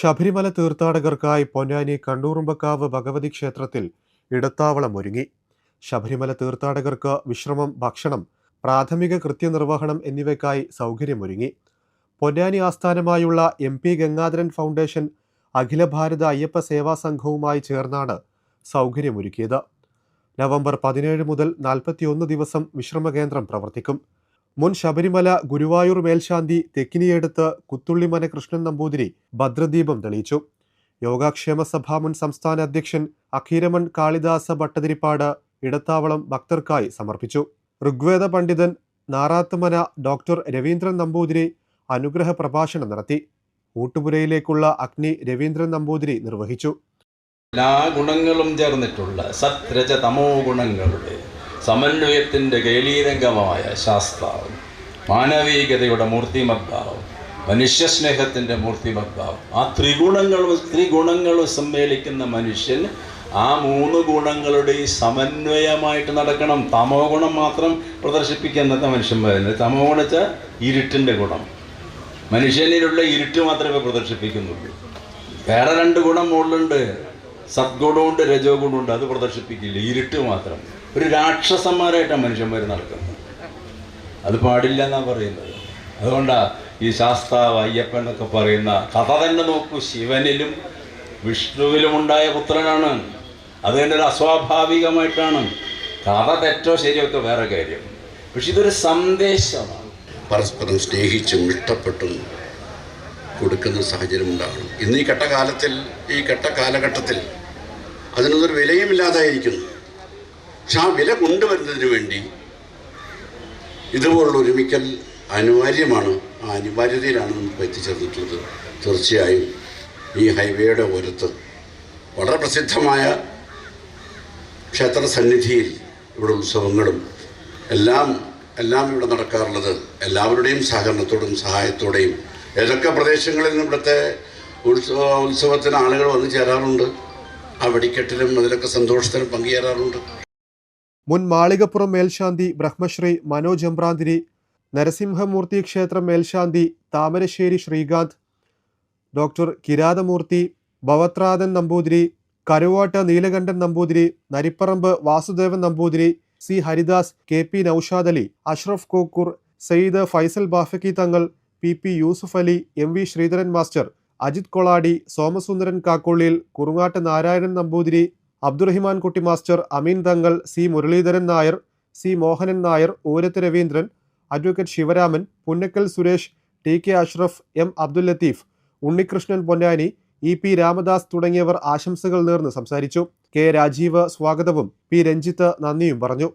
ശബരിമല തീർത്ഥാടകർക്കായി പൊന്നാനി കണ്ണൂറുമ്പക്കാവ് ഭഗവതി ക്ഷേത്രത്തിൽ ഇടത്താവളം ഒരുങ്ങി. ശബരിമല തീർത്ഥാടകർക്ക് വിശ്രമം ഭക്ഷണം പ്രാഥമിക കൃത്യനിർവഹണം എന്നിവയ്ക്കായി സൗകര്യമൊരുങ്ങി. പൊന്നാനി ആസ്ഥാനമായുള്ള M P Gangadharan foundation Akhila Bharata Ayyappa Seva സംഘവുമായി ചേർന്നാണ് സൗകര്യമൊരുക്കിയത്. നവംബർ പതിനേഴ് മുതൽ നാൽപ്പത്തിയൊന്ന് ദിവസം വിശ്രമകേന്ദ്രം പ്രവർത്തിക്കും. മുൻ ശബരിമല ഗുരുവായൂർ മേൽശാന്തി തെക്കിനിയെടുത്ത് കുത്തുള്ളിമന കൃഷ്ണൻ നമ്പൂതിരി ഭദ്രദീപം തെളിയിച്ചു. യോഗാക്ഷേമ സഭാ മുൻ സംസ്ഥാന അധ്യക്ഷൻ അഖീരമൺ കാളിദാസ ഭട്ടതിരിപ്പാട് ഇടത്താവളം ഭക്തർക്കായി സമർപ്പിച്ചു. ഋഗ്വേദ പണ്ഡിതൻ നാറാത്തുമന ഡോക്ടർ രവീന്ദ്രൻ നമ്പൂതിരി അനുഗ്രഹ പ്രഭാഷണം നടത്തി. ഊട്ടുപുരയിലേക്കുള്ള അഗ്നി രവീന്ദ്രൻ നമ്പൂതിരി നിർവഹിച്ചു. എല്ലാ ഗുണങ്ങളും ചേർന്നിട്ടുള്ള സത്രജ തമോ ഗുണങ്ങളുടെ സമന്വയത്തിന്റെ കേലീരംഗമായ ശാസ്ത്രാവും മാനവികതയുടെ മൂർത്തിമദ്ഭാവം മനുഷ്യസ്നേഹത്തിന്റെ മൂർത്തിമദ്ഭാവം ആ ത്രിഗുണങ്ങളും ത്രിഗുണങ്ങളും സമ്മേളിക്കുന്ന മനുഷ്യൻ ആ മൂന്ന് ഗുണങ്ങളുടെ സമന്വയമായിട്ട് നടക്കണം. തമോ ഗുണം മാത്രം പ്രദർശിപ്പിക്കുന്നത്തെ മനുഷ്യന്മാരുണ്ട് തമോ ഗുണച്ച ഇരുട്ടിന്റെ ഗുണം. മനുഷ്യനിലുള്ള ഇരുട്ട് മാത്രമേ പ്രദർശിപ്പിക്കുന്നുള്ളൂ. വേറെ രണ്ട് ഗുണം മുകളിലുണ്ട്. സദ്ഗുണമുണ്ട് രജോ ഗുണമുണ്ട് അത് പ്രദർശിപ്പിക്കില്ല. ഇരുട്ട് മാത്രം. ഒരു രാക്ഷസന്മാരായിട്ടാണ് മനുഷ്യന്മാർ നടക്കുന്നത്. അത് പാടില്ല എന്നാണ് പറയുന്നത്. അതുകൊണ്ടാ ഈ ശാസ്താവ് അയ്യപ്പൻ എന്നൊക്കെ പറയുന്ന കഥ തന്നെ നോക്കൂ. ശിവനിലും വിഷ്ണുവിലും ഉണ്ടായ പുത്രനാണ്. അത് തന്നെ ഒരു അസ്വാഭാവികമായിട്ടാണ്. കഥ തെറ്റോ ശരിയോ ഒക്കെ വേറെ കാര്യം. പക്ഷെ ഇതൊരു സന്ദേശമാണ്. പരസ്പരം സ്നേഹിച്ചും ഇഷ്ടപ്പെട്ടും കൊടുക്കുന്ന സാഹചര്യം ഉണ്ടാകണം. ഇന്ന് ഈ ഘട്ടകാലത്തിൽ ഈ ഘട്ട കാലഘട്ടത്തിൽ അതിനൊന്നൊരു വിലയുമില്ലാതായിരിക്കുന്നു. പക്ഷെ ആ വില കൊണ്ടുവരുന്നതിന് വേണ്ടി ഇതുപോലുള്ള ഒരുമിക്കൽ അനിവാര്യമാണ് ആ അനിവാര്യതയിലാണ് നമുക്ക് എത്തിച്ചേർന്നിട്ടുള്ളത് തീർച്ചയായും ഈ ഹൈവേയുടെ ഓരത്ത് വളരെ പ്രസിദ്ധമായ ക്ഷേത്ര സന്നിധിയിൽ ഇവിടെ ഉത്സവങ്ങളും എല്ലാം എല്ലാം ഇവിടെ നടക്കാറുള്ളത്. എല്ലാവരുടെയും സഹകരണത്തോടും സഹായത്തോടെയും. ഏതൊക്കെ പ്രദേശങ്ങളിൽ നിന്ന് ഇവിടുത്തെ ഉത്സവ ഉത്സവത്തിന് ആളുകൾ വന്നു ചേരാറുണ്ട്? ആ വെടിക്കെട്ടിലും അതിലൊക്കെ സന്തോഷത്തിലും പങ്കുചേരാറുണ്ട്. മുൻ മാളികപ്പുറം മേൽശാന്തി ബ്രഹ്മശ്രീ മനോജ് എമ്പ്രാന്തിരി നരസിംഹമൂർത്തി ക്ഷേത്രം മേൽശാന്തി Thamarassery Srikanth doctor Kirathamoorthy Bhavathradan Namboothiri Karuvatta Neelakantan Namboothiri Naripparamba Vasudevan Namboothiri C Haridas K P Noushad Ali Ashraf Kokkur Sayyid Faisal Bafaqi Thangal P P Yusuf Ali M V Sreedharan master Ajith Koladi Somasundaran Kakkullil Kurungattu Narayanan Namboothiri Abdurahiman Kutty master Ameen Thangal C Muraleedharan Nair C Mohanan Nair Oorath Raveendran advocate Sivaraman Punnakkal Suresh T K Ashraf M Abdul Latheef Unnikrishnan Ponnani E P Ramadas തുടങ്ങിയവർ ആശംസകൾ നേർന്ന് സംസാരിച്ചു. K Rajeev സ്വാഗതവും P Ranjith നന്ദിയും പറഞ്ഞു.